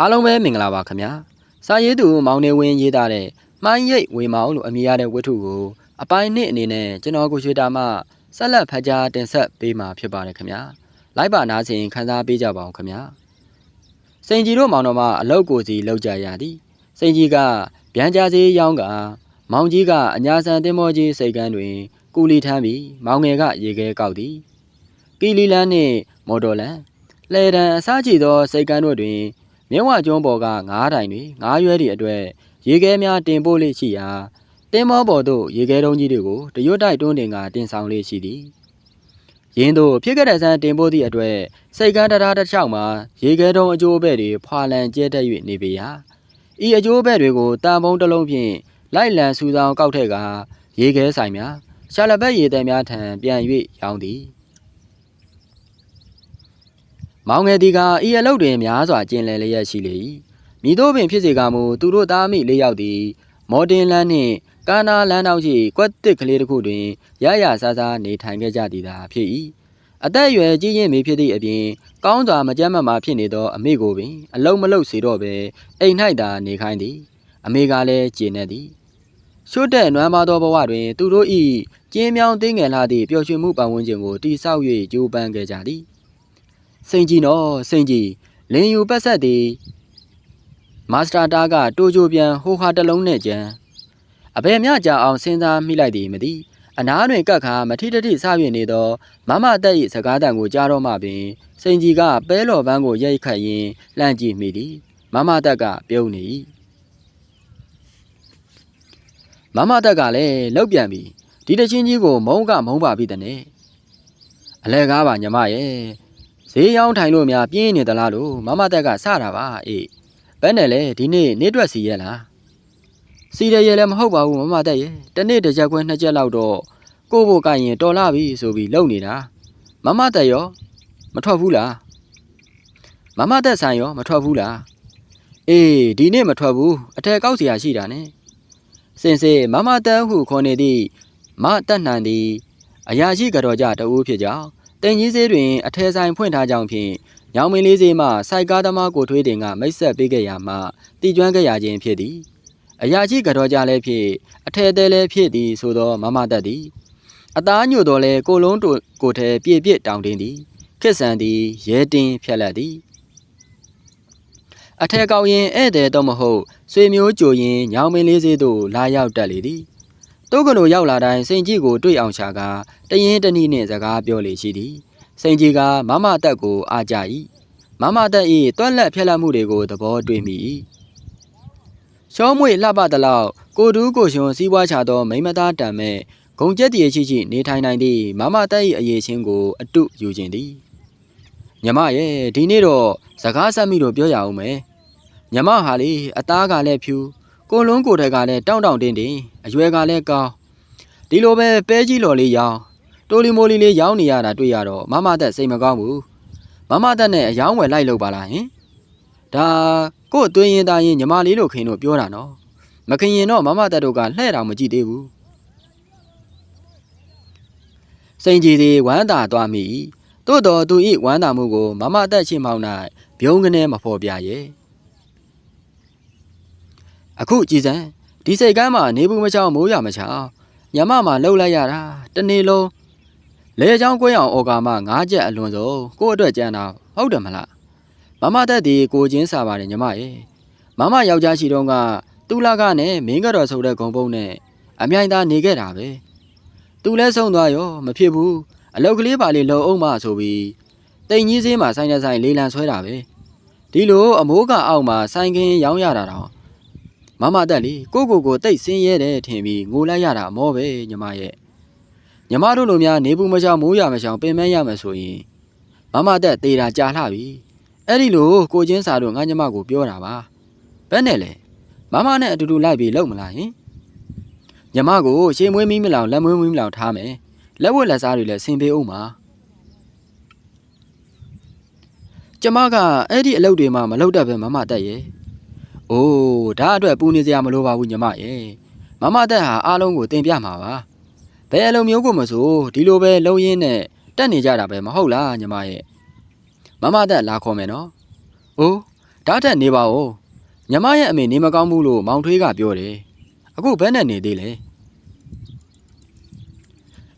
အားလုံးပဲမင်္ဂလာပါခင်ဗျာစာရေးသူမောင်နေဝင်းရေးသားတဲ့မှိုင်းရိပ်ဝေမောင်လို့အမည်ရတဲ့ဝတ္ထုကိုအပိုင်းနှစ်အနေနဲ့ကျွန်တော်ကိုရွှေတာမှဆက်လက်ဖတ်ကြားတင်ဆက်ပေးမှာဖြစ်ပါတယ်ခင်ဗျာလိုက်ပါနားဆင်ခန်းစားပေးကြပါအောင်ခင်ဗျာစိန်ကြီးတို့မောင်တော်မအလောက်ကိုစီလောက်ကြရသည်စိန်ကြီးကဗျံကြားစီရောင်းကမောင်ကြီးကအညာဆန်တင်မောကြီးစိတ်ကန်းတွင်ကူလီထမ်းပြီးမောင်ငယ်ကရေခဲကောက်သည်ကီလီလန်းနှင့်မော်တော်လန်လှဲတံအစားကြည့်သောစိတ်ကန်းတို့တွင် မြင်းဝကျွန်းပေါ်ကငါးတိုင်တွေငါးရွဲတွေအတွက်ရေခဲများတင်ပို့လေးရှိရာတင်းမောပေါ်သို့ရေခဲတုံးကြီးတွေကိုတရွတ်တိုက်တွန်းတင်ကတင်ဆောင်လေးရှိသည်ရင်းတို့ဖြစ်ခဲ့တဲ့ဆန်းတင်ပို့သည့်အတွက်စိတ်ကန်းတရားတစ်ချောင်းမှာရေခဲတုံးအကျိုးအပဲ့တွေဖွာလန်ကျဲတက်၍နေပေရာဤအကျိုးအပဲ့တွေကိုတန်ပုံးတစ်လုံးဖြင့်လိုက်လံစူဆောင်ကောက်ထက်ကရေခဲဆိုင်များရှာလဘက်ရေသည်များထံပြန်၍ရောင်းသည် မောင်ငယ်ဒီကဤအလုတ်တွင်များစွာကျင်လည်လျက်ရှိလေ၏မိတို့ပင်ဖြစ်စေကမူသူတို့သားမိလေးယောက်သည်မော်တင်လန်းနှင့်ကာနာလန်းတောက်ရှိကွက်တစ်ကလေးတစ်ခုတွင်ရရဆားဆားနေထိုင်ခဲ့ကြသည်သာဖြစ်၏အသက်အရွယ်ကြီးရင်မိဖြစ်သည့်အပြင်ကောင်းစွာမကြမ်းမမာဖြစ်နေသောအမေကိုပင်အလုံးမလုံးစေတော့ပဲအိမ်၌သာနေခိုင်းသည်အမေကလည်းကျေနပ်သည်ရှုတဲ့နွမ်းပါသောဘဝတွင် သူတို့၏ကျင်းမြောင်းသိငယ်လာသည့်ပျော်ရွှင်မှုပတ်ဝန်းကျင်ကိုတိဆောက်၍ကြိုးပမ်းခဲ့ကြသည် စိန်ကြီးနော်စိန်ကြီးလင်ယူပတ်ဆက်သည်မာစတာတာကတိုးကြိုပြန်ဟိုဟာတစ်လုံးနဲ့ကြံအဘယ်မျှကြာအောင်စဉ်းစားမိလိုက်သည်မသိအနားတွင်ကပ်ခါမထိတတိစပြနေသောမမတက်၏စကားတန်ကိုကြားတော့မှပင်စိန်ကြီးကပဲလော်ပန်းကိုရိုက်ခတ်ရင်းလှမ်းကြည့်မိသည်မမတက်ကပြုံးနေ၏မမတက်ကလည်းလောက်ပြန်ပြီဒီတချင်းကြီးကိုမုံကမုံပါပြီတဲ့နဲ့အလဲကားပါညီမရဲ့ ဈေးရောင်းထိုင်လို့များပြင်းနေသလားလို့မမတက်ကစတာပါအေးဘယ်နဲ့လဲဒီနေ့နေတွက်စီရဲ့လားစီရရဲ့လည်းမဟုတ်ပါဘူးမမတက်ရဲ့တနေ့တစ်ချက်ခွဲနှစ်ချက်လောက်တော့ကို့ဘို့ကရင်တော်လာပြီဆိုပြီးလုံနေတာမမတက်ရောမထွက်ဘူးလားမမတက်ဆိုင်ရောမထွက်ဘူးလားအေးဒီနေ့မထွက်ဘူးအထက်ကောက်เสียရှိတာနဲ့စင်စေမမတက်ဟုခေါ်နေသည့်မတက်နှံသည်အရာရှိကြတော်ကြတဦးဖြစ်ကြောင်း တင်ကြီးစေးတွင်အထဲဆိုင်ဖွင့်ထားကြောင်းဖြင့်ညောင်မင်းလေးစေးမှစိုက်ကားသမားကိုထွေးတင်ကမိတ်ဆက်ပေးခဲ့ရမှတည်ကျွမ်းခဲ့ရခြင်းဖြစ်သည်အရာကြီးကတော့ကြလည်းဖြစ်အထဲသေးလည်းဖြစ်သည်ဆိုသောမမတတ်သည်အသားညို့တော်လဲကိုလုံးတို့ကိုထဲပြည့်ပြည့်တောင်းတင်းသည်ခစ်ဆန်သည်ရဲတင်းဖြက်လက်သည်အထက်ကောက်ရင်ဧည့်သည်တော့မဟုတ်ဆွေမျိုးကြိုရင်ညောင်မင်းလေးစေးသို့လာရောက်တက်လေသည် တုတ်ကလေးရောက်လာတိုင်းစိန်ကြီးကိုတွေ့အောင်ရှာကာတရင်တနည်းနှင့်စကားပြောလေရှိသည်စိန်ကြီးကမမတက်ကိုအားကြ၏မမတက်၏တွက်လက်ဖြက်လက်မှုတွေကိုသဘောတွေ့မိ၏ရှောမွေလှပသလောက်ကိုတူးကိုရှင်စီးပွားချသောမိမသားတံမဲ့ဂုံကျက်တည်ရှိရှိနေထိုင်နိုင်သည့်မမတက်၏အရေးချင်းကိုအတုယူခြင်းသည်ညမရဲ့ဒီနေ့တော့စကားဆက်မိလို့ပြောရအောင်မယ်ညမဟာလေအသားကလည်းဖြူ ကိုလုံးကိုယ်ထက်ကလည်းတောင့်တောင့်တင်းတင်းအရွယ်ကလည်းကောင်းဒီလိုပဲပဲကြီးလော်လေးရောင်းတိုလီမိုလီလေးရောင်းနေရတာတွေ့ရတော့မမတက်စိတ်မကောင်းဘူးမမတက်နဲ့အယောင်းဝယ်လိုက်လို့ပါလားဟင်ဒါကို့အတွင်းရင်သားရင်ညီမလေးတို့ခင်တို့ပြောတာနော်မခင်ရင်တော့မမတက်တို့ကလှဲ့တောင်မကြည့်သေးဘူးစိန်ကြီးသည်ဝမ်းသာသွားမိသို့တော်သူ၏ဝမ်းသာမှုကိုမမတက်ချင်းမောင်း၌ဘုံကနေမဖော်ပြရဲ့ အခုကြည်စံဒီစိတ်ကမ်းမှာနေဘူးမချောင်းမိုးရမချောင်းညမမှာလှုပ်လိုက်ရတာတနေ့လုံးလဲချောင်းကွင်းအောင်အော်ကာမငါးချက်အလွန်ဆုံးကို့အတွက်ကြံတာဟုတ်တယ်မလားမမတက်ဒီကိုချင်းစားပါတယ်ညီမရဲ့မမယောက်ျားရှိတော့ကသူလာကနဲ့မင်းကတော့ဆိုတဲ့ဂုံပုံနဲ့အမြိုင်သားနေခဲ့တာပဲသူလဲဆုံးသွားရောမဖြစ်ဘူးအလောက်ကလေးပါလေးလုံအောင်မဆိုပြီးတိန်ကြီးစင်းမှာဆိုင်တဲ့ဆိုင်လေးလံဆွဲတာပဲဒီလိုအမိုးကအောက်မှာဆိုင်ကင်းရောင်းရတာတော့ မမတက်လေကိုကိုကိုတိတ်ဆင်းရဲတယ်ထင်ပြီးငိုလိုက်ရတာမောပဲညီမရဲ့ညီမတို့လိုများနေဘူးမချောင်မိုးရမချောင်ပင်မရမယ်ဆိုရင်မမတက်သေးတာကြာလှပြီအဲ့ဒီလိုကိုချင်းစာတို့ငါညီမကိုပြောတာပါဘယ်နဲ့လဲမမနဲ့အတူတူလိုက်ပြီးလုံမလားဟင်ညီမကိုရှေးမွေးမီးမလောင်လက်မွေးမီးမလောင်ထားမယ်လက်ဝတ်လက်စားတွေလည်းဆင်ပေးအောင်ပါကျမကအဲ့ဒီအလုပ်တွေမှမလုပ်တတ်ပဲမမတက်ရဲ့ အိုးဒါအတွက်ပူနေစရာမလိုပါဘူးညီမရဲ့မမတက်ဟာအားလုံးကိုတင်ပြမှာပါဘယ်အလုံးမျိုးကိုမဆိုဒီလိုပဲလုံရင်းနဲ့တက်နေကြတာပဲမဟုတ်လားညီမရဲ့မမတက်လာခေါ်မယ်နော်။အိုးဒါထက်နေပါဦးညီမရဲ့အမေနေမကောင်းဘူးလို့မောင်ထွေးကပြောတယ်အခုဘယ်နဲ့နေသေးလဲ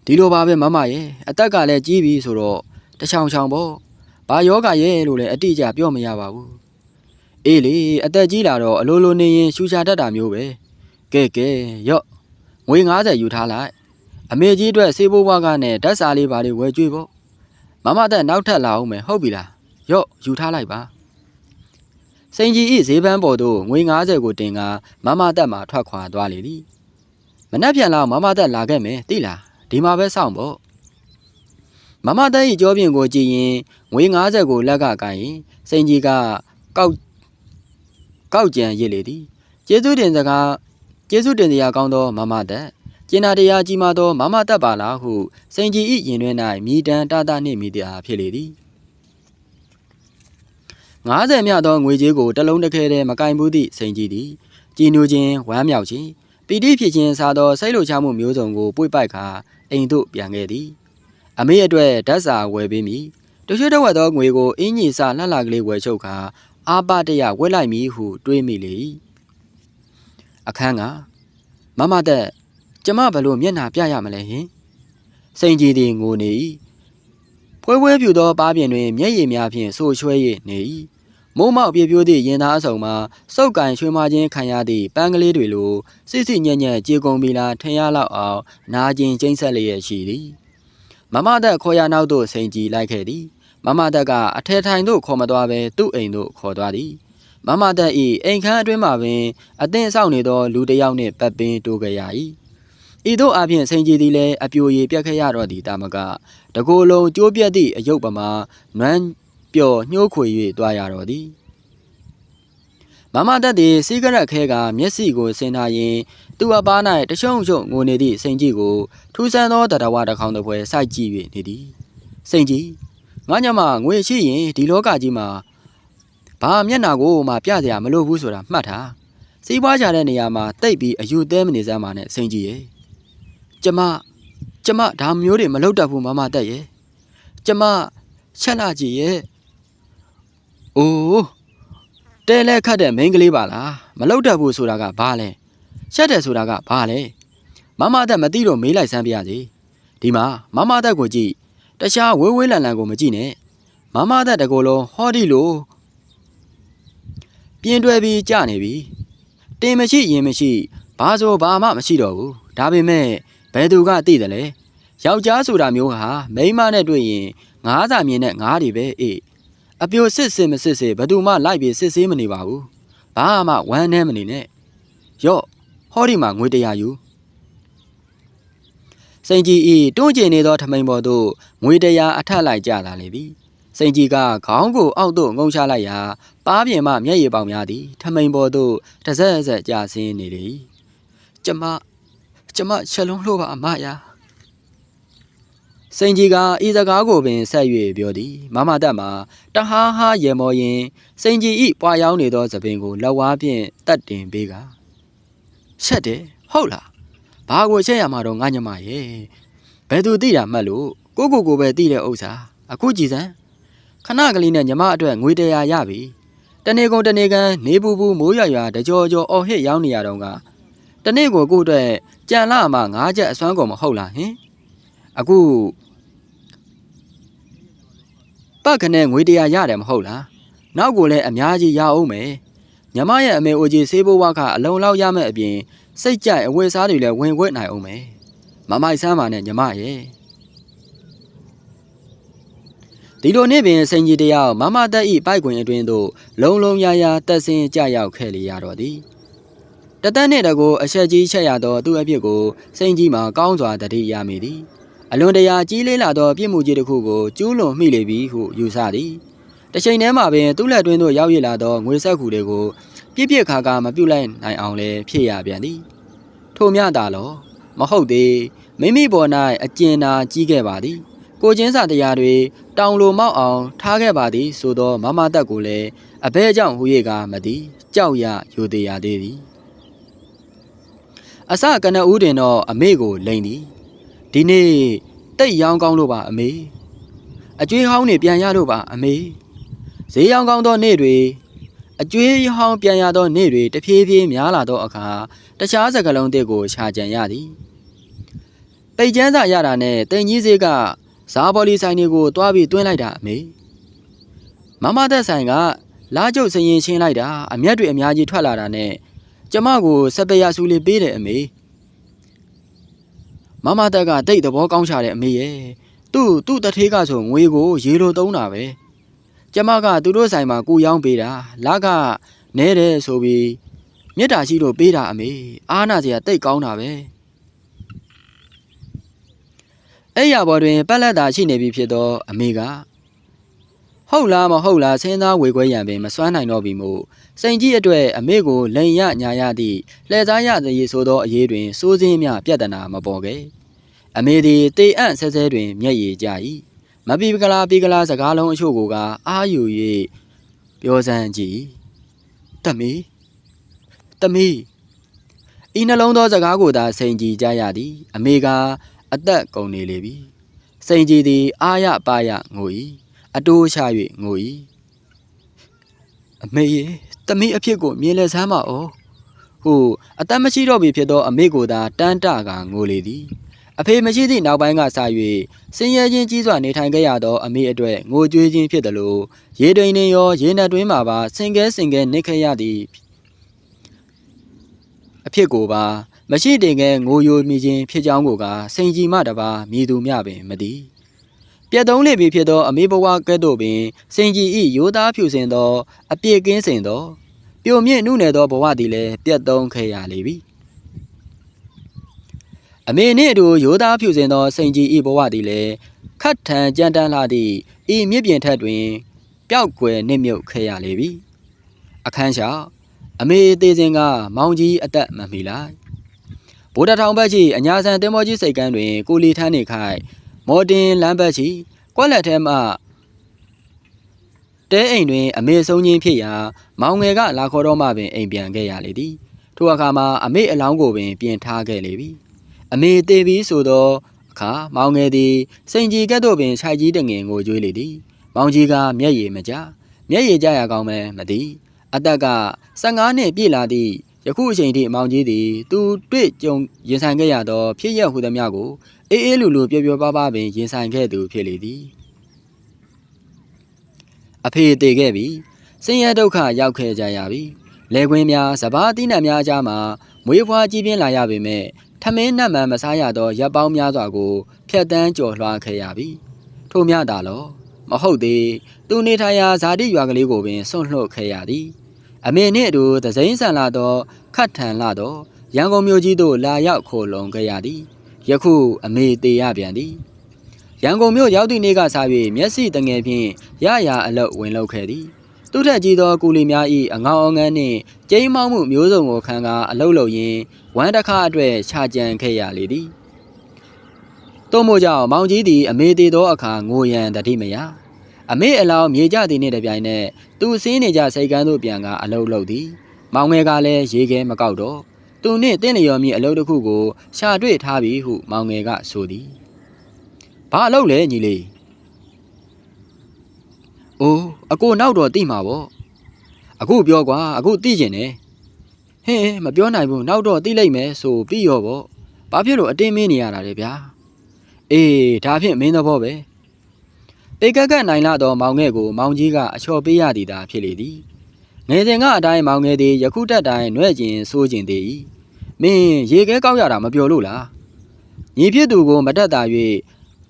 ဒီလိုပါပဲမမရဲ့အသက်ကလည်းကြီးပြီဆိုတော့တချောင်ချောင်ပေါ့ဘာယောဂရဲ့လို့လည်းအတိအကျပြောမရပါဘူး အေးလေအသက်ကြီးလာတော့အလိုလိုနေရင်ရှူချတတ်တာမျိုးပဲကဲကဲရော့ငွေ90ယူထားလိုက်အမေကြီးအတွက်စေးဘိုးဘွားကနဲ့ဓာတ်စာလေးပါလေးဝယ်ကြွေးပေါ့မမသက်နောက်ထပ်လာအောင်မယ်ဟုတ်ပြီလားရော့ယူထားလိုက်ပါစိန်ကြီးဤဈေးပန်းပေါ်သို့ငွေ90ကိုတင်ကမမတက်မှထွက်ခွာသွားလေသည်မနှက်ပြန်လောက်မမတက်လာခဲ့မယ်သိလားဒီမှာပဲစောင့်ပေါ့မမတက်ဤကြောပြင်ကိုကြည့်ရင်ငွေ90ကိုလက်ကကိုင်ရင်စိန်ကြီးကကောက် ကောက်ကြံရစ်လေသည်ကျေးဇူးတင်စကားကျေးဇူးတင်စရာကောင်းသောမမတက်ကျင်နာတရားကြီးမားသောမမတက်ပါလားဟုစိန်ကြီးဤရင်တွင်၌မိတန်တတနှင့်မိတရားဖြစ်လေသည်90မြသောငွေကြေးကိုတစ်လုံးတစ်ခဲတည်းမကင်ဘူးသည့်စိန်ကြီးသည်ကြည်နူးခြင်းဝမ်းမြောက်ခြင်းပီတိဖြစ်ခြင်းစသောစိတ်လှုပ်ရှားမှုမျိုးစုံကိုပွေ့ပိုက်ခါအိမ်သို့ပြန်ခဲ့သည်အမေအတွက်ဓာတ်စာဝယ်ပေးမည်တရွှေတဝက်သောငွေကိုအင်းကြီးစာလှလှကလေးဝယ်ချုပ်ခါ အာပတရဝက်လိုက်မည်ဟုတွေးမိလေ၏အခန်းကမမတက်ကျမဘလို့မျက်နှာပြရမလဲဟင်စိန်ကြီးသည်ငိုနေ၏ဖွဲဖွဲပြူသောပါးပြင်တွင်မျက်ရည်များဖြင့်ဆိုချွဲ၍နေ၏မုံမောက်ပြပြိုးသည့်ရင်သားအစုံမှာစုပ်ကန်ရွှေမချင်းခံရသည့်ပန်းကလေးတွေလိုစစ်စစ်ညံ့ညံ့ကြေကုန်ပြီလားထင်ရလောက်အောင်နာကျင်ကျိမ့်ဆက်လျက်ရှိသည်မမတက်ခေါ်ရနောက်သို့စိန်ကြည်လိုက်ခဲ့သည် မမတက်ကအထဲထိုင်သို့ခေါ်မသွားဘဲသူ့အိမ်သို့ခေါ်သွားသည်မမတက်၏အိမ်ခန်းအတွင်းမှာပင်အသင့်ဆောင်နေသောလူတစ်ယောက်နှင့်ပတ်ပင်တိုးကြရ၏ဤသို့အပြင်စိန်ကြည်သည်လည်းအပြိုရည်ပြက်ခဲ့ရတော့သည်တာမကတကိုယ်လုံးကျိုးပြက်သည့်အယုတ်ပမာနွမ်းပျော်ညှိုးခွေ၍တွားရတော့သည်မမတက်သည်စီးကရက်ခဲကမျက်စိကိုဆင်ထားရင်သူ့အပား၌တရှုံရှုံငိုနေသည့်စိန်ကြီးကိုထူးဆန်းသောတရဝတစ်ခေါင်တစ်ပွဲစိုက်ကြည့်၍နေသည်စိန်ကြီး ငါညမငွေရှိရင်ဒီလောကကြီးမှာဘာမျက်နာကိုမှပြစရာမလိုဘူးဆိုတာမှတ်ထားစီးပွားကြတဲ့နေရာမှာတိတ်ပြီးအယူသေးမနေစမ်းပါနဲ့စိန်ကြီးရဲ့ကျမကျမဒါမျိုးတွေမလုပ်တတ်ဘူးမမတက်ရဲ့ကျမချက်လာကြည့်ရဲ့အိုးတဲလဲခတ်တဲ့မိန်းကလေးပါလားမလုပ်တတ်ဘူးဆိုတာကဘာလဲချက်တယ်ဆိုတာကဘာလဲမမတက်မသိတော့မေးလိုက်စမ်းပြရစီဒီမှာမမတက်ကိုကြည့် တခြားဝေးဝေးလန်လန်ကိုမကြည့်နဲ့မမတက်တကောလုံးဟောဒီလိုပြင်းတွဲပြီးကြနေပြီတင်မရှိရင်မရှိဘာဆိုဘာမှမရှိတော့ဘူးဒါပေမဲ့ဘယ်သူကသိတယ်လဲယောက်ျားဆိုတာမျိုးဟာမိန်းမနဲ့တွေ့ရင်ငားစာမြင်တဲ့ငားတွေပဲအေးအပြိုစစ်စစ်မစစ်စစ်ဘယ်သူမှလိုက်ပြီးစစ်ဆေးမနေပါဘူးဘာမှဝမ်းနှဲမနေနဲ့ရော့ဟောဒီမှာငွေတရာယူ စိန်ကြီးဤတွန့်ကျင်နေသောထမိန်ပေါ်သို့ငွေတရာအထက်လိုက်ကျလာလေသည်စိန်ကြီးကခေါင်းကိုအောက်သို့ငုံချလိုက်ရာပါးပြင်မှမျက်ရည်ပေါင်များသည်ထမိန်ပေါ်သို့တစ်ဆက်ဆက်ကျဆင်းနေလေကျမကျမချက်လုံးလှို့ပါအမယာစိန်ကြီးကဤစကားကိုပင်ဆက်၍ပြောသည်မမတက်မှာတဟားဟားရေမော်ရင်စိန်ကြီးဤပွားရောက်နေသောသပင်ကိုလက်ဝါးဖြင့်တတ်တင်ပေးကချက်တယ်ဟုတ်လား ဘာကိုချက်ရမှာတော့ငါညမရဲ့ဘယ်သူသိတာမှတ်လို့ကိုကိုကိုပဲသိတဲ့ဥစ္စာအခုကြည်စမ်းခဏကလေးနဲ့ညီမအတွက်ငွေတရာရပြီတနေကုန်တနေကန်နေပူပူမိုးရွာရွာတကြောကြောအော်ဟစ်ရောက်နေရတော့ကတနေ့ကိုကို့အတွက်ကြံလာမှငါးချက်အစွမ်းကုန်မဟုတ်လားဟင်အခုပတ်ခနဲ့ငွေတရာရတယ်မဟုတ်လားနောက်ကိုလည်းအများကြီးရအောင်မယ်ညီမရဲ့အမေအိုကြီးဆေးဘိုးဝါကအလုံးလောက်ရမယ့်အပြင် စိတ်ကြိုက်အဝယ်စားတွေလည်းဝင်ခွင့်နိုင်အောင်မယ်မမိုက်ဆမ်းပါနဲ့ညီမရဲ့ဒီလိုနေ့ပင်စိန်ကြီးတယောက်မမတက်ဤပိုက်ကွင်အတွင်းသို့လုံလုံရာရာတက်ဆင်းကြရောက်ခဲ့လေရတော့သည်တသက်နှင့်တကိုအဆက်ကြီးချက်ရသောသူ့အဖြစ်ကိုစိန်ကြီးမှာကောင်းစွာတတိရမိသည်အလွန်တရာကြီးလေးလာသောပြစ်မှုကြီးတစ်ခုကိုကျူးလွန်မိလေပြီဟုယူဆသည်တစ်ချိန်တည်းမှာပင်သူ့လက်တွင်းသို့ရောက်ရလာသောငွေဆက်ကူတွေကို ပြစ်ပြစ်ခါခါမပြုတ်လိုက်နိုင်အောင်လဲဖြည့်ရပြန်သည်ထို့မြတာလောမဟုတ်သေးမိမိပေါ်၌အကျဉ်းနာကြီးခဲ့ပါသည် ကိုချင်းစာတရားတွေတောင်လိုမောက်အောင် ထားခဲ့ပါသည် ဆိုသောမမတက်ကိုလည်းအဘဲကြောင့်ဟူ၍ကမသည်ကြောက်ရယူသေးရသေးသည်အစကနဦးတင်တော့အမေကိုလိန်သည်ဒီနေ့တိတ်ရောင်းကောင်းလို့ပါအမေအကျွေးဟောင်းနေပြန်ရလို့ပါအမေဈေးရောင်းကောင်းသောနေ့တွေ အကျွေးဟောင်းပြန်ရသောနေ့တွေတဖြည်းဖြည်းများလာသောအခါတခြားစကလုံးတစ်ကိုရှာကြံရသည်ပိတ်ကျန်းစာရတာနဲ့တင်ကြီးစေးကဇာဘော်လီဆိုင်တွေကိုတွားပြီးတွင်းလိုက်တာအမေမမသက်ဆိုင်ကလာကျုပ်စရင်ချင်းလိုက်တာအမျက်တွေအများကြီးထွက်လာတာနဲ့ကျမကိုစပယ်ရဆူလေးပေးတယ်အမေမမသက်ကတိတ်သဘောကောင်းချတဲ့အမေရဲ့သူ့သူ့တထေးကဆိုငွေကိုရေလိုသုံးတာပဲ ကျမကသူတို့ဆိုင်မှာကိုရောင်းပေးတာလာကနဲတယ်ဆိုပြီးမြတ်တာရှိလို့ပေးတာအမေအားနာစရာတိတ်ကောင်းတာပဲအဲ့ရဘော်တွင်ပက်လက်သာရှိနေပြီဖြစ်သောအမေကဟုတ်လားမဟုတ်လားဆင်းသားဝေခွဲရံပင်မစွမ်းနိုင်တော့ပြီမို့စိန်ကြီးအတွက်အမေကိုလိန်ရညာရသည့်လှည့်စားရသည်ဆိုသောအရေးတွင်စိုးစင်းမြပြဿနာမပေါ်ခဲ့အမေသည်တေအံ့ဆဲဆဲတွင်မျက်ရည်ကျ၏ မပီပကလာပီကလာစကားလုံးအချို့ကိုကအာယူ၍ပြောစမ်းကြည့်တမီတမီဤနှလုံးသောစကားကိုသာစိန်ကြည်ကြရသည် အမေကအသက်ကုန်နေလေပြီစိန်ကြည်သည် အာရပါရငို၏အတိုးချ၍ငို၏အမေရေတမီအဖြစ်ကိုမြင်လဲစမ်းပါဦးဟိုအသက်မရှိတော့ပြီဖြစ်သောအမေကိုသာတန်းတကငိုလေသည် အဖေမရှိသည့်နောက်ပိုင်းကစ၍စင်ရဲချင်းကြီးစွာနေထိုင်ခဲ့ရသောအမေအတွက်ငိုကြွေးခြင်းဖြစ်သလိုရေတွင်တွင်ရောရေနက်တွင်မှာပါစင်ကဲစင်ကဲနေခဲ့ရသည်အဖြစ်ကိုပါမရှိတင်ကဲငိုယိုမိခြင်းဖြစ်ကြောင်းကိုကစိန်ကြီးမှတပါမြည်သူမျှပင်မသိပြတ်သုံးလေပြီဖြစ်သောအမေဘဝကဲ့သို့ပင်စိန်ကြီးဤရိုးသားဖြူစင်သောအပြည့်ကင်းစင်သော ပြိုမြင့်နှုနယ်သောဘဝသည်လည်းပြတ်သုံးခဲ့ရလေပြီ အမေနှင့်အတူရိုးသားဖြူစင်သောစိန်ကြီးဤဘဝသည်လည်းခတ်ထန်ကြမ်းတမ်းလာသည့်ဤမြစ်ပြင်ထက်တွင် ပျောက်ကွယ်နှင့်မြုပ်ခဲ့ရလေပြီအခန်းလျှောက်အမေသေးစဉ်က မောင်ကြီးအသက်မမီလိုက်ဗိုလ်တထောင်ဘက်ရှိအညာဆန်တင်မောကြီးစိတ်ကမ်းတွင်ကိုလီထန်းနေခိုင်မော်တင်လမ်းဘက်ရှိကွက်လက်ထဲမှတဲအိမ်တွင် အမေဆုံးချင်းဖြစ်ရာမောင်ငယ်ကလာခေါ်တော့မှပင်အိမ်ပြန်ခဲ့ရလေသည်ထိုအခါမှာအမေအလောင်းကိုပင်ပြင်ထားခဲ့လေပြီ အမေသေးပြီးဆိုသောအခါမောင်ငယ်သည်စိန်ကြီးကဲ့သို့ပင်ခြိုက်ကြီးတငင်ကိုကြွေးလေသည်မောင်ကြီးကမျက်ရည်မကျမျက်ရည်ကျရကောင်းမဲမသည်အသက်က15နှစ်ပြည့်လာသည့်ယခုအချိန်ထိမောင်ကြီးသည်သူတွေ့ကြုံရင်ဆိုင်ခဲ့ရသောဖြစ်ရဟုသမျှကိုအေးအေးလူလူပျော်ပျော်ပါးပါးပင်ရင်ဆိုင်ခဲ့သူဖြစ်လေသည်အဖေတည်ခဲ့ပြီဆင်းရဲဒုက္ခရောက်ခဲ့ကြရပြီလေကွင်းများစပားအသီးနှံများအကြားမှာမွေးဖွားကြီးပြင်းလာရပေမဲ့ ထမင်းနတ်မှန်မစားရသောရပ်ပေါင်းများစွာကိုဖျက်တမ်းကြော်လွှားခဲ့ရပြီထို့မြတာလောမဟုတ်သေးသူနေထိုင်ရာဇာတိရွာကလေးကိုပင်ဆွန့်လွတ်ခဲ့ရသည်အမေနှင့်အတူသစိမ်းဆန်လာသောခတ်ထန်လာသောရန်ကုန်မြို့ကြီးသို့လာရောက်ခိုလုံခဲ့ရသည်ယခုအမေသေးရပြန်သည်ရန်ကုန်မြို့ရောက်သည့်နေ့ကစ၍မျက်စိတငယ်ဖြင့်ရရအလုတ်ဝင်လောက်ခဲ့သည် သူထက်ကြီးသောကူလီများ၏အငေါင်အငန်းနှင့်ကျိမ်းမောင်းမှုမျိုးစုံကိုခံကာအလုတ်လုံရင်းဝမ်းတစ်ခါအတွက်ခြာကြံခဲ့ရလေသည်သို့မို့ကြောင့်မောင်ကြီးသည်အမေသေးသောအခါငိုရန်တတိမယအမေအလောင်းမြေကြသည်နှင့်တပြိုင်နက်သူစင်းနေကြစိတ်ကန်းသို့ပြန်ကအလုတ်လုတ်သည်မောင်ငယ်ကလည်းရေခဲမကောက်တော့သူနှင့်တင့်လျော်မြင့်အလုပ်တစ်ခုကိုရှာတွေ့ထားပြီဟုမောင်ငယ်ကဆိုသည်ဘာအလုပ်လဲညီလေး အိုးအကိုနောက်တော့တိမှာပေါ့အခုပြောကွာအခုတိကျင်တယ်ဟင်းမပြောနိုင်ဘူးနောက်တော့တိလိုက်မယ်ဆိုပြီးရောပေါ့ဘာဖြစ်လို့အတင်းမင်းနေရတာလဲဗျာအေးဒါဖြင့်မင်းသဘောပဲပေကက်ကက်နိုင်လာတော့မောင်ငယ်ကိုမောင်ကြီးကအချော်ပေးရသည်သာဖြစ်လေသည်ငယ်စဉ်ကအတိုင်းမောင်ငယ်သည်ယခုတက်တိုင်းနှဲ့ကျင်စိုးကျင်သေး၏မင်းရေခဲကောက်ရတာမပြောလို့လားညီဖြစ်သူကိုမတက်တာ၍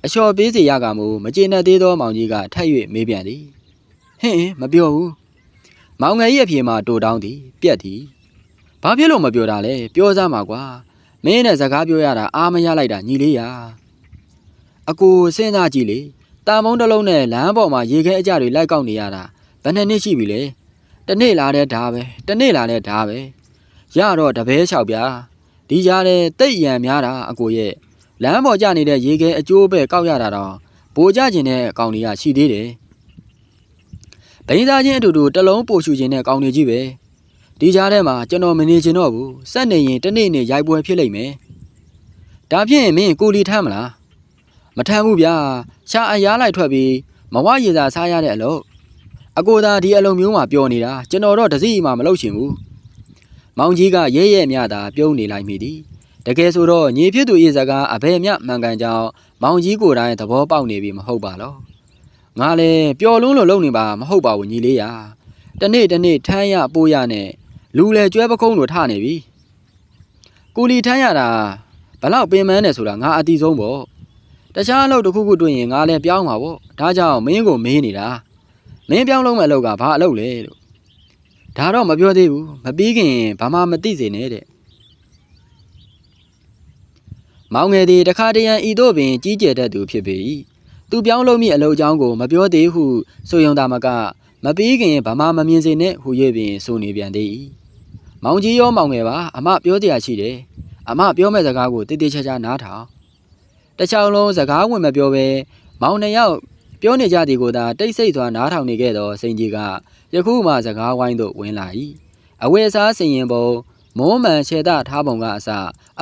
အလျှော်ပေးစေရကမူမကျေနပ်သေးသောမောင်ကြီးကထပ်၍မေးပြန်သည် ဟင်းမပြောဘူးမောင်ငယ်၏အဖြေမှာတိုတောင်းသည်ပြက်သည်ဘာဖြစ်လို့မပြောတာလဲပြောစမ်းပါကွာမင်းနဲ့စကားပြောရတာအားမရလိုက်တာညီလေးရာအကူစဉ်းစားကြည့်လေတာမုံတစ်လုံးနဲ့လမ်းပေါ်မှာရေခဲအကြတွေလိုက်ကောက်နေရတာဘယ်နှစ်နှစ်ရှိပြီလဲတနေ့လာတဲ့ဓာပဲတနေ့လာတဲ့ဓာပဲရတော့တပဲလျှောက်ပြဒီကြားတဲ့တိတ်ရန်များတာအကိုရဲ့လမ်းပေါ်ကျနေတဲ့ရေခဲအကျိုးပဲကောက်ရတာတော့ဘိုးကြခြင်းတဲ့အကောင်တွေကရှိသေးတယ် ဘိန်းသားချင်းအတူတူတလုံးပို့ရှူခြင်းတဲ့ကောင်တွေကြီးပဲဒီကြားထဲမှာကျွန်တော်မနေချင်တော့ဘူးစက်နေရင်တနေ့နေ့ရိုက်ပွဲဖြစ်လိမ့်မယ်ဒါဖြင့်မင်းကိုလီထမ်းမလားမထမ်းဘူးဗျာရှာအရားလိုက်ထွက်ပြီးမဝရေသာစားရတဲ့အလုပ်အကိုသာဒီအလုံးမျိုးမှာပြောနေတာကျွန်တော်တော့တစည်းမှမလုပ်ချင်ဘူးမောင်ကြီးကရဲရဲမြတာပြုံးနေလိုက်မိသည်တကယ်ဆိုတော့ညီဖြစ်သူ၏စကားအဘယ်မျှမှန်ကန်ကြောင်းမောင်ကြီးကိုယ်တိုင်သဘောပေါက်နေပြီမဟုတ်ပါလော ငါလည်းပျော်လွန်းလို့လုပ်နေပါမဟုတ်ပါဘူးညီလေးရာတနေ့တနေ့ထမ်းရပိုးရနဲ့လူလေကျွဲပခုံးလိုထနေပြီကိုလီထမ်းရတာဘလောက်ပင်မန်းတယ်ဆိုတာငါအတိဆုံးပေါ့တခြားအလုပ်တစ်ခုခုတွေ့ရင်ငါလည်းပြောင်းမှာပေါ့ဒါကြောင့်မင်းကိုမေးနေတာမင်းပြောင်းလုံးမဲ့အလုပ်ကဘာအလုပ်လဲလို့ဒါတော့မပြောသေးဘူးမပြီးခင်ဘာမှမသိစေနဲ့တဲ့မောင်ငယ်သည်တခါတရံဤသို့ပင်ကြီးကျယ်တတ်သူဖြစ်ပေ၏ သူပြောင်းလုံးမိအလုပ်အကြောင်းကို မပြောသေးဟုဆိုယုံတာမက မပြီးခင်ဘာမှမမြင်စေနဲ့ဟု၍ပင်ဆိုနေပြန်သေး၏မောင်ကြီးရောမောင်ငယ်ပါအမပြောတရားရှိတယ်အမပြောမဲ့စကားကိုတိတိကျကျနားထောင်တချောင်းလုံးစကားဝင်မပြောဘဲမောင်နှစ်ယောက်ပြောနေကြသည်ကိုသာတိတ်ဆိတ်စွာနားထောင်နေခဲ့သောစိန်ကြီးကယခုမှစကားဝိုင်းသို့ဝင်လာ၏အဝယ်စားစင်ရင်ပုံမုံမှန်ခြေတထားပုံကအစ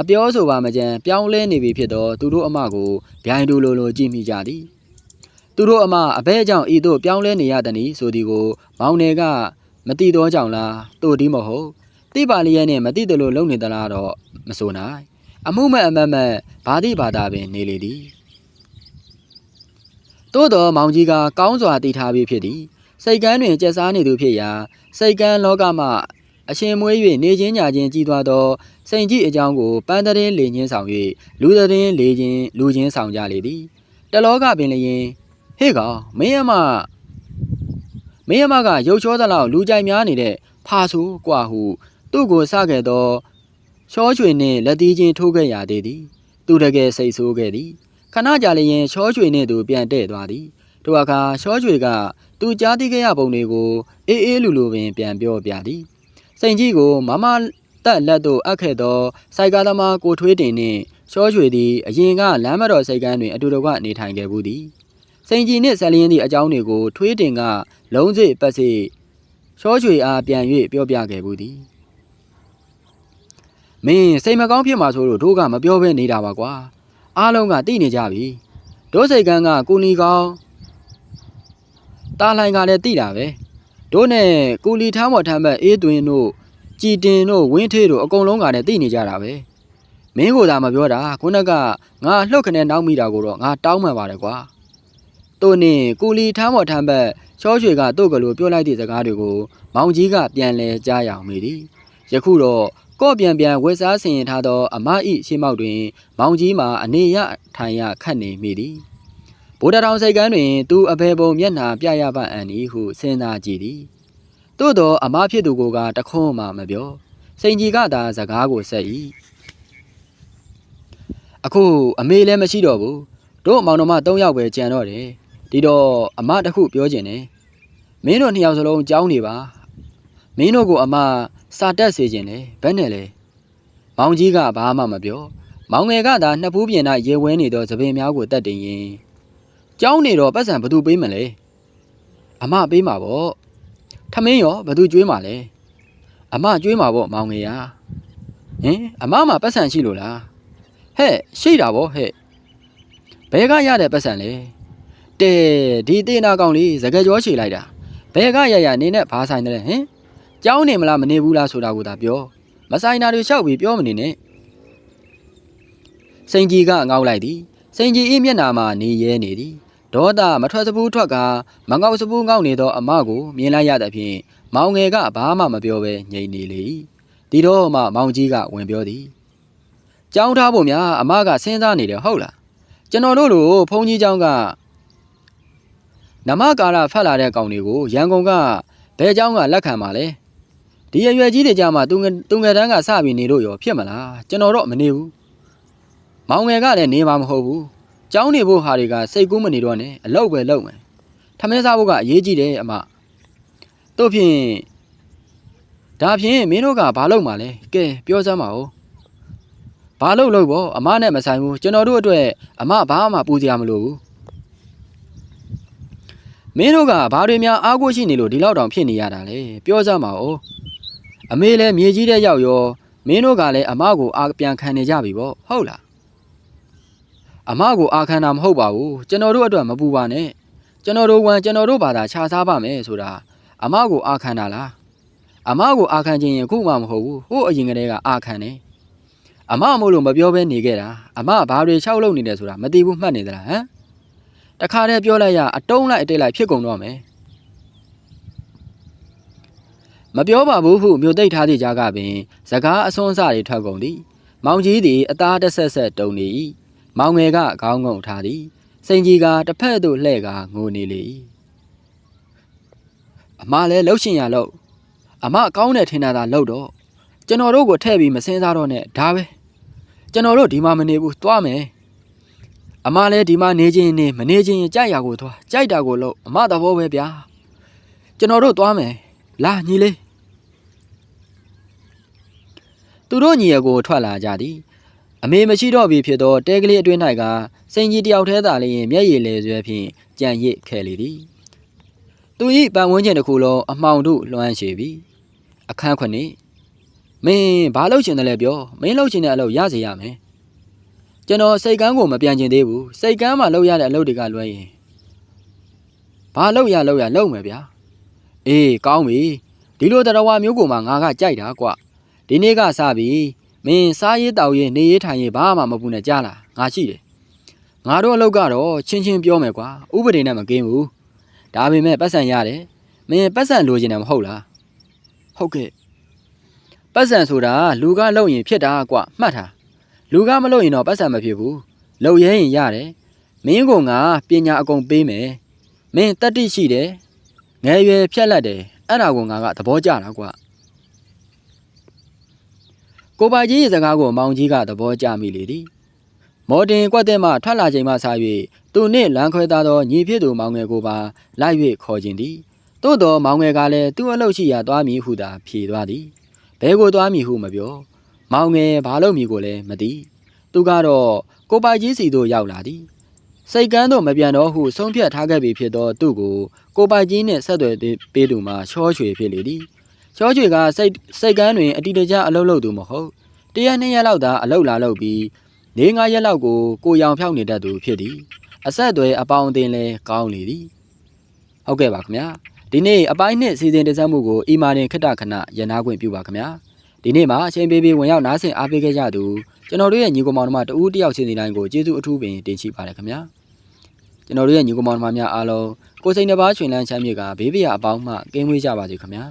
အပြောဆိုပါမကြံပြောင်းလဲနေပြီဖြစ်သောသူတို့အမကိုဗျိုင်းတူလိုလိုကြည့်မိကြသည် သူတို့အမအဘဲကြောင့်ဤသို့ပြောင်းလဲနေရသည်နီဆိုသည်ကိုမောင်နယ်ကမတိသောကြောင့်လားတို့ဒီမဟုတ်တိပါလျက်နှင့်မတိတလို့လုံနေသလားတော့မဆိုနိုင်အမှုမဲ့အမတ်မတ်ဘာတိဘာသာပင်နေလေသည်သို့တော်မောင်ကြီးကကောင်းစွာတည်ထားပြီးဖြစ်သည်စိတ်ကန်းတွင်ကျက်စားနေသူဖြစ်ရာစိတ်ကန်းလောကမှအရှင်မွေး၍နေချင်းညာချင်းကြီးသွားသောစိန်ကြီးအကြောင်းကိုပန်းတဲ့လေချင်းဆောင်၍လူတဲ့လေချင်းလူချင်းဆောင်ကြလေသည်တလောကပင်လျင် ဟေ့ကောင်မင်းအမမင်းအမကရုပ်ချောသလောက်လူကြိုက်များနေတဲ့ဖာဆိုกว่าဟုသူ့ကိုစခဲ့သောချောချွေနှင့်လက်သီးချင်းထိုးခဲ့ရသေးသည်သူတကယ်စိတ်ဆိုးခဲ့သည် ခဏကြာလျင်ချောချွေနှင့်သူပြန်တဲ့သွားသည်ထိုအခါချောချွေကသူကြားသိခဲ့ရပုံတွေကိုအေးအေးလူလူပင်ပြန်ပြောပြသည်စိန်ကြီးကိုမမတက်လက်သို့အပ်ခဲ့သောစိုက်ကားသမားကိုထွေးတင်နှင့်ချောချွေသည်အရင်ကလမ်းမတော်စိတ်ကန်းတွင်အတူတကွနေထိုင်ခဲ့ဘူးသည် စိန်ကြီးနှင့်ဆက်လျင်းသည့်အကြောင်းတွေကိုထွေးတင်ကလုံးစိပတ်စိချောချွေအားပြန်၍ပြောပြခဲ့ဘူးသည်မင်းစိတ်မကောင်းဖြစ်မှာဆိုလို့တို့ကမပြောဘဲနေတာပါကွာအားလုံးကသိနေကြပြီဒိုးစိတ်ကန်းကကူလီကောင်းတာလှိုင်ကလည်းသိတာပဲဒိုးနဲ့ကူလီထမ်းမော်ထမ်းဘက်အေးသွင်းတို့ကြည်တင်တို့ဝင်းထေးတို့အကုန်လုံးကလည်းသိနေကြတာပဲမင်းကိုသာမပြောတာခုနကငါလှုပ်ခနဲ့နောက်မိတာကိုတော့ငါတောင်းမှန်ပါတယ်ကွာ တို့နဲ့ကူလီထမ်းမော်ထမ်းဘက်ချောရွှေကတို့ကလေးပြောလိုက်သည့်စကားတွေကိုမောင်ကြီးကပြန်လဲကြားရအောင်မိသည်ယခုတော့ကော့ပြန်ပြန်ဝက်စားဆင်ရင်ထားသော အမဤရှေးမောက်တွင် မောင်ကြီးမှာအနေရထိုင်ရခတ်နေမိသည်ဗုဒ္ဓထောင်စိတ်ကန်းတွင် သူအဖေပုံမျက်နှာပြရပါအံ့ဤဟုစဉ်းစားကြည့်သည်သို့သောအမဖြစ်သူကိုကတခွန်းမှမပြောစိန်ကြီးကသာစကားကိုဆက်၏အခုအမေလည်းမရှိတော့ဘူးတို့မောင်နှမ၃ယောက်ပဲကြံတော့တယ် ဒီတော့အမတစ်ခုပြောချင်တယ်မင်းတို့နှစ်ယောက်စလုံးကြောင်းနေပါမင်းတို့ကိုအမစာတက်စေခြင်းလေဘယ်နဲ့လဲမောင်ကြီးကဘာမှမပြောမောင်ငယ်ကသာနှစ်ဖူးပြင်၌ရေဝဲနေသောသပင်များကိုတတ်တင်ရင်ကြောင်းနေတော့ပတ်စံဘသူပေးမလဲအမပေးမှာပေါ့ထမင်းရောဘသူကျွေးမှာလဲအမကျွေးမှာပေါ့မောင်ငယ်ရာဟင်အမမှာပတ်စံရှိလို့လားဟဲ့ရှိတာပေါ့ဟဲ့ဘဲကရတဲ့ပတ်စံလဲ တဲဒီတေနာကောင်လေးစကကြောချေလိုက်တာဘဲကရရနေနဲ့ဘာဆိုင်တယ်ဟင်ကြောင်းနေမလားမနေဘူးလားဆိုတာကိုသာပြောမဆိုင်တာတွေလျှောက်ပြီးပြောမနေနဲ့စိန်ကြီးကငေါက်လိုက်သည်စိန်ကြီး၏မျက်နာမှာနေရဲနေသည်ဒေါသမထွက်စပူးထွက်ကမငေါက်စပူးငေါက်နေသောအမကိုမြင်လိုက်ရသဖြင့်မောင်ငယ်ကဘာမှမပြောဘဲငြိမ်နေလေ၏ဒီတော့မှမောင်ကြီးကဝင်ပြောသည်ကြောင်းထားဖို့များအမကစဉ်းစားနေတယ်ဟုတ်လားကျွန်တော်တို့လိုဘုန်းကြီးเจ้าက နမကာရဖတ်လာတဲ့ကောင်တွေကိုရန်ကုန်ကဘဲเจ้าကလက်ခံပါလဲဒီအရွယ်ကြီးတွေကြမှာသူငသူငယ်တန်းကစပြီးနေလို့ရောဖြစ်မလားကျွန်တော်တော့မနေဘူးမောင်ငယ်ကလည်းနေမှာမဟုတ်ဘူးเจ้าနေဖို့ဟာတွေကစိတ်ကူးမနေတော့နဲ့အလောက်ပဲလောက်မယ်ထမင်းစားဖို့ကအရေးကြီးတယ်အမတို့ဖြင့်ဒါဖြင့်မင်းတို့ကဘာလုပ်မှာလဲကဲပြောစမ်းပါဦးဘာလုပ်လို့ပေါ့အမနဲ့မဆိုင်ဘူးကျွန်တော်တို့အတွက်အမဘာမှပူစရာမလိုဘူး မင်းတို့ကဘာတွေများအားကိုးရှိနေလို့ဒီလောက်တောင်ဖြစ်နေရတာလဲပြောစမ်းပါဦးအမေလည်းမြေကြီးတဲ့ရောက်ရောမင်းတို့ကလည်းအမကိုအာပြန်ခံနေကြပြီပေါ့ဟုတ်လားအမကိုအာခံတာမဟုတ်ပါဘူးကျွန်တော်တို့အတွက်မပူပါနဲ့ကျွန်တော်တို့ဝန်ကျွန်တော်တို့ဘာသာခြာစားပါမယ်ဆိုတာအမကိုအာခံတာလားအမကိုအာခံခြင်းရင်အခုမှမဟုတ်ဘူးဟို့အရင်ကတည်းကအာခံတယ်အမမို့လို့မပြောဘဲနေခဲ့တာအမဘာတွေလျှောက်လုပ်နေတယ်ဆိုတာမသိဘူးမှတ်နေသလားဟမ် တခါတည်းပြောလိုက်ရအတုံးလိုက်အတိတ်လိုက်ဖြစ်ကုန်တော့မယ်မပြောပါဘူးဟုမြို့သိပ်ထားသည့်ကြားကပင်စကားအစွန်းအစတွေထွက်ကုန်သည်မောင်ကြီးသည်အသားတစ်ဆက်ဆက်တုံနေ၏မောင်ငယ်ကခေါင်းငုံထားသည်စိန်ကြီးကတစ်ဖက်သို့လှဲ့ကငိုနေလေ၏အမလည်းလှုပ်ရှင်ရလှုပ်အမကောင်းတဲ့ထင်တာသာလှုပ်တော့ကျွန်တော်တို့ကိုထည့်ပြီးမစင်းစားတော့နဲ့ဒါပဲကျွန်တော်တို့ဒီမှာမနေဘူးသွားမယ် အမလည်းဒီမှာနေခြင်းနေမနေခြင်းရင်ကြိုက်ရကိုသွားကြိုက်တာကိုလှုပ်အမသဘောပဲဗျာကျွန်တော်တို့သွားမယ်လာညီလေးသူတို့ညီရကိုထွက်လာကြသည်အမေမရှိတော့ပြီဖြစ်သောတဲကလေးအတွင်း၌ကစိန်ကြီးတယောက်တည်းသာလျှင်မျက်ရည်လဲဆွဲဖြင့်ကြံရစ်ခဲ့လေသည်သူ၏ပန်ဝန်းကျင်တစ်ခုလုံးအမှောင်တို့လွှမ်းရှည်ပြီအခန်းခွနှစ်မင်းဘာလုပ်ချင်တယ်လဲပြောမင်းလုပ်ချင်တဲ့အလုပ်ရစေရမယ် ကျွန်တော်စိတ်ကန်းကိုမပြန်ချင်သေးဘူးစိတ်ကန်းမှာလုပ်ရတဲ့အလုပ်တွေကလွဲရင်ဘာလုပ်ရလုပ်ရလုပ်မယ်ဗျာအေးကောင်းပြီဒီလိုတရားဝါမျိုးကိုမှငါကကြိုက်တာကွဒီနေ့ကစပြီမင်းစားရေးတောက်ရေးနေရေးထိုင်ရေးဘာမှမပူနဲ့ကြားလားငါရှိတယ်ငါတို့အလုပ်ကတော့ချင်းချင်းပြောမယ်ကွာဥပဒေနဲ့မကင်းဘူးဒါပေမဲ့ပတ်စံရတယ်မင်းပတ်စံလိုချင်တယ်မဟုတ်လားဟုတ်ကဲ့ပတ်စံဆိုတာလူကလုပ်ရင်ဖြစ်တာကွမှတ်ထား လူကမလုပ်ရင်တော့ပတ်စံမဖြစ်ဘူးလုပ်ရဲရင်ရတယ်မင်းကငါပညာအကုန်ပေးမယ်မင်းတတ္တိရှိတယ်ငယ်ရွယ်ဖြက်လက်တယ်အဲ့ဒါကိုငါကသဘောကျတာကွကိုပါကြီးရဲ့စကားကိုမောင်ကြီးကသဘောကျမိလေသည်မော်တင်ကွက်တဲ့မှထွက်လာချိန်မှစ၍သူနှင့်လမ်းခွဲသားသောညီဖြစ်သူမောင်ငယ်ကိုပါလိုက်၍ခေါ်ခြင်းသည်သို့တော်မောင်ငယ်ကလည်းသူ့အလုပ်ရှိရာသွားမည်ဟုသာဖြေသွားသည်ဘဲကိုသွားမည်ဟုမပြော မောင်ငယ်ဘာလုပ်မည်ကိုလည်းမသိသူကတော့ကိုပါကြီးစီသို့ရောက်လာသည်စိတ်ကန်းတော့မပြန်တော့ဟုဆုံးဖြတ်ထားခဲ့ပြီဖြစ်သောသူ့ကိုကိုပါကြီးနှင့်ဆက်သွယ်ပေးသူမှချောချွေဖြစ်လေသည်ချောချွေကစိတ်စိတ်ကန်းတွင်အတီတကျအလုပ်လုပ်သူမဟုတ်တရက်နှစ်ရက်လောက်သာအလုပ်လာလုပ်ပြီး၄၅ရက်လောက်ကိုကိုရောင်ဖြောက်နေတတ်သူဖြစ်သည်အဆက်အသွယ်အပေါင်းအသင်းလဲကောင်းလေသည်ဟုတ်ကဲ့ပါခင်ဗျာဒီနေ့အပိုင်းနှစ်စီစဉ်တင်ဆက်မှုကိုအီမာတင်ခတခဏရန်နာခွင့်ပြုပါခင်ဗျာ ဒီနေ့မှာအချိန်ပေးပြီးဝင်ရောက်နားဆင်အားပေးခဲ့ကြသူကျွန်တော်တို့ရဲ့ညီကောင်မောင်နှမတဦးတယောက်ချင်းစီတိုင်းကိုကျေးဇူးအထူးပင်တင်ရှိပါတယ်ခင်ဗျာကျွန်တော်တို့ရဲ့ညီကောင်မောင်နှမများအားလုံးကိုယ်စိတ်နှပါချွင်လန်းချမ်းမြေကဘေးပရာအပေါင်းမှကင်းဝေးကြပါစေခင်ဗျာ